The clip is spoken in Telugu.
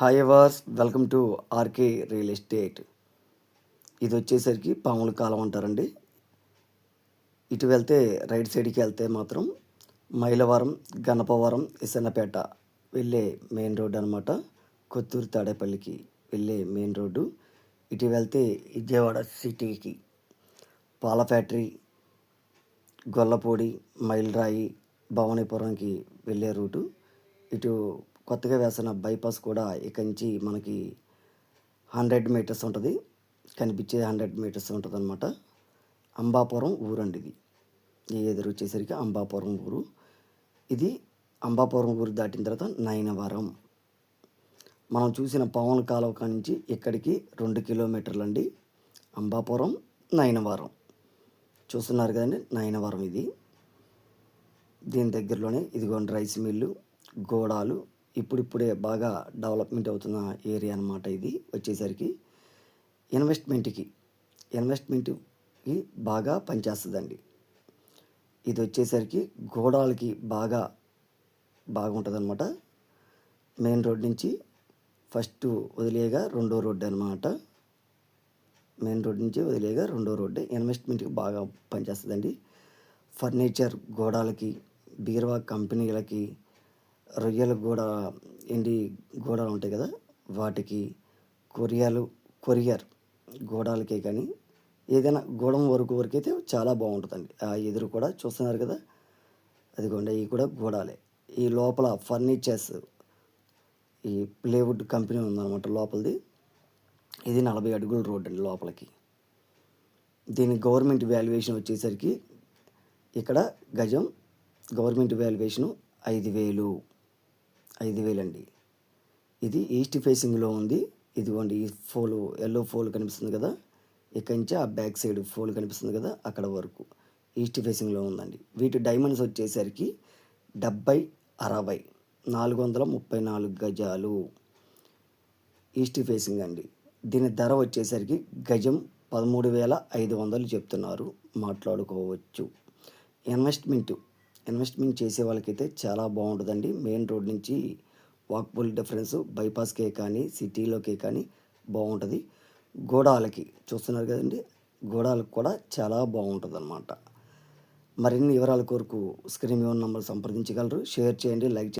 Hi viewers welcome to RK real estate. ఇది వచ్చేసరికి పాముల కాలం అంటారండి. ఇటు వెళ్తే రైట్ సైడ్కి వెళ్తే మాత్రం మైలవరం గణపవరం ఇసన్నపేట వెళ్ళే మెయిన్ రోడ్డు అనమాట కొత్తూరు తాడేపల్లికి వెళ్ళే మెయిన్ రోడ్డు. ఇటు వెళ్తే విజయవాడ సిటీకి. పాల ఫ్యాక్టరీ గొల్లపూడి మైల్రాయి భవానీపురంకి వెళ్ళే రూటు. ఇటు కొత్తగా వేసిన బైపాస్ కూడా ఇక్కడి నుంచి మనకి హండ్రెడ్ మీటర్స్ ఉంటుంది. కనిపించే హండ్రెడ్ మీటర్స్ ఉంటుంది అనమాట అంబాపురం ఊరండి ఇది. ఈ ఎదురు వచ్చేసరికి అంబాపురం ఊరు. ఇది అంబాపురం ఊరు దాటిన తర్వాత నయనవరం. మనం చూసిన పవన్ కాలువ నుంచి ఇక్కడికి రెండు కిలోమీటర్లు అండి అంబాపురం నయనవరం. చూస్తున్నారు కదండి నయనవరం ఇది. దీని దగ్గరలోనే ఇదిగోండి రైస్ మిల్లు గోడాలు ఇప్పుడిప్పుడే బాగా డెవలప్మెంట్ అవుతున్న ఏరియా అనమాట ఇది వచ్చేసరికి ఇన్వెస్ట్మెంట్కి. ఇన్వెస్ట్మెంట్కి బాగా పనిచేస్తుందండి. ఇది వచ్చేసరికి గోడాలకి బాగా బాగుంటుందన్నమాట. మెయిన్ రోడ్ నుంచి ఫస్ట్ వదిలేగా రెండో రోడ్డు అనమాట మెయిన్ రోడ్ నుంచి వదిలేగా రెండో రోడ్డు ఇన్వెస్ట్మెంట్కి బాగా పనిచేస్తుందండి. ఫర్నిచర్ గోడాలకి బీరువా కంపెనీలకి రొయ్యల కూడా ఎండి గోడలు ఉంటాయి కదా వాటికి కొరియాలు కొరియర్ గోడాలకే కానీ ఏదైనా గోడం వరకు వరకు అయితే చాలా బాగుంటుందండి. ఆ ఎదురు కూడా చూస్తున్నారు కదా అదిగోండి ఇవి కూడా గోడాలే. ఈ లోపల ఫర్నిచర్స్ ఈ ప్లేవుడ్ కంపెనీ ఉందన్నమాట లోపలిది. ఇది నలభై అడుగుల రోడ్ అండి లోపలికి. దీని గవర్నమెంట్ వాల్యుయేషన్ వచ్చేసరికి ఇక్కడ గజం గవర్నమెంట్ వాల్యుయేషను ఐదు వేలు. ఐదు వేలండి. ఇది ఈస్ట్ ఫేసింగ్లో ఉంది. ఇదిగోండి ఈ ఫోల్ ఎల్లో ఫోల్ కనిపిస్తుంది కదా? ఇక్కడి నుంచి ఆ బ్యాక్ సైడ్ ఫోల్ కనిపిస్తుంది కదా? అక్కడ వరకు. ఈస్ట్ ఫేసింగ్లో ఉందండి. వీటి డైమండ్స్ వచ్చేసరికి డెబ్బై అరవై నాలుగు వందల ముప్పై నాలుగు గజాలు ఈస్ట్ ఫేసింగ్ అండి. దీని ధర వచ్చేసరికి గజం పదమూడు వేల ఐదు వందలు చెప్తున్నారు. మాట్లాడుకోవచ్చు. ఇన్వెస్ట్మెంట్ ఇన్వెస్ట్మెంట్ చేసే వాళ్ళకైతే చాలా బాగుంటుందండి. మెయిన్ రోడ్ నుంచి వాక్బుల్ డిఫరెన్స్ బైపాస్కే కానీ సిటీలోకే కానీ బాగుంటుంది. గోడాలకి చూస్తున్నారు కదండి గోడాలకు కూడా చాలా బాగుంటుంది అన్నమాట మరిన్ని వివరాల కొరకు స్క్రీన్ మీద ఉన్న నంబర్ సంప్రదించగలరు. షేర్ చేయండి లైక్ చేయండి.